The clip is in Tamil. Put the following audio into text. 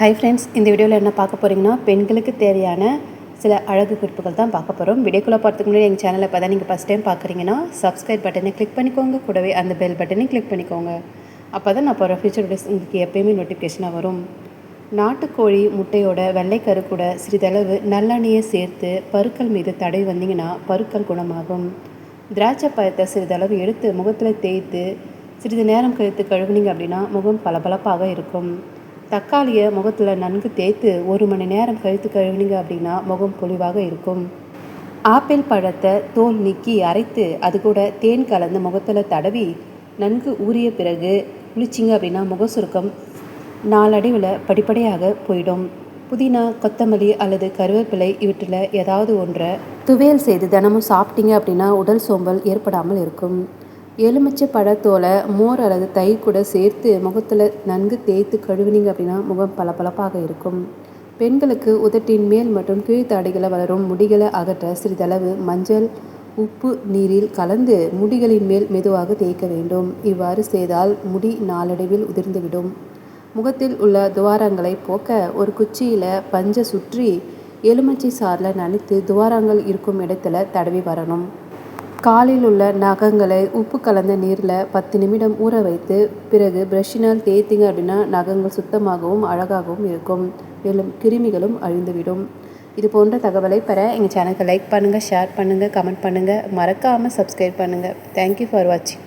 ஹை ஃப்ரெண்ட்ஸ் இந்த வீடியோவில் என்ன பார்க்க போகிறீங்கன்னா பெண்களுக்கு தேவையான சில அழகு குறிப்புகள் தான் பார்க்க போகிறோம் வீடியோக்குள்ளே பார்த்துக்கு முன்னாடி எங்கள் சேனலை இப்போ தான் நீங்கள் ஃபஸ்ட் டைம் பார்க்குறீங்கன்னா சப்ஸ்கிரைப் பட்டனை கிளிக் பண்ணிக்கோங்க. கூடவே அந்த பெல் பட்டனை கிளிக் பண்ணிக்கோங்க. அப்போ தான் நான் போகிற ஃபியூச்சர் வீடியோஸ் உங்களுக்கு எப்பயுமே நோட்டிஃபிகேஷனாக வரும். நாட்டுக்கோழி முட்டையோட வெள்ளைக்கரு கூட சிறிதளவு நல்லெண்ணெயை சேர்த்து பருக்கள் மீது தடவி வந்தீங்கன்னா பருக்கள் குணமாகும். திராட்சை பழத்தை சிறிதளவு எடுத்து முகத்தில் தேய்த்து சிறிது நேரம் கழித்து கழுவுனீங்க அப்படின்னா முகம் பளபளப்பாக இருக்கும். தக்காளியை முகத்தில் நன்கு தேய்த்து ஒரு மணி நேரம் கழித்து கழுவினீங்க அப்படின்னா முகம் பொலிவாக இருக்கும். ஆப்பிள் பழத்தை தோல் நீக்கி அரைத்து அது கூட தேன் கலந்து முகத்தில் தடவி நன்கு ஊறிய பிறகு குளிச்சிங்க அப்படின்னா முக சுருக்கம் நாளடைவில் படிப்படியாக போயிடும். புதினா கொத்தமல்லி அல்லது கருவேப்பிலை இவற்றில் ஏதாவது ஒன்றை துவையல் செய்து தினமும் சாப்பிட்டீங்க அப்படின்னா உடல் சோம்பல் ஏற்படாமல் இருக்கும். எலுமிச்சை பழத்தோலை மோர் அல்லது தயிர் கூட சேர்த்து முகத்தில் நன்கு தேய்த்து கழுவினீங்க அப்படின்னா முகம் பளபளப்பாக இருக்கும். பெண்களுக்கு உதட்டின் மேல் மற்றும் கீழ்த்தாடிகளை வளரும் முடிகளை அகற்ற சிறிதளவு மஞ்சள் உப்பு நீரில் கலந்து முடிகளின் மேல் மெதுவாக தேய்க்க வேண்டும். இவ்வாறு செய்தால் முடி நாளடைவில் உதிர்ந்துவிடும். முகத்தில் உள்ள துவாரங்களை போக்க ஒரு குச்சியில் பஞ்சை சுற்றி எலுமிச்சை சாரில் நனைத்து துவாரங்கள் இருக்கும் இடத்துல தடவி வரணும். காலில் உள்ள நகங்களை உப்பு கலந்த நீரில் பத்து நிமிடம் ஊற வைத்து பிறகு ப்ரஷ்ஷினால் தேய்த்திங்க அப்படின்னா நகங்கள் சுத்தமாகவும் அழகாகவும் இருக்கும். மேலும் கிருமிகளும் அழிந்துவிடும். இது போன்ற தகவலை பெற எங்கள் சேனலுக்கு லைக் பண்ணுங்கள் ஷேர் பண்ணுங்கள் கமெண்ட் பண்ணுங்கள் மறக்காமல் சப்ஸ்கிரைப் பண்ணுங்கள் தேங்க்யூ ஃபார் வாட்சிங்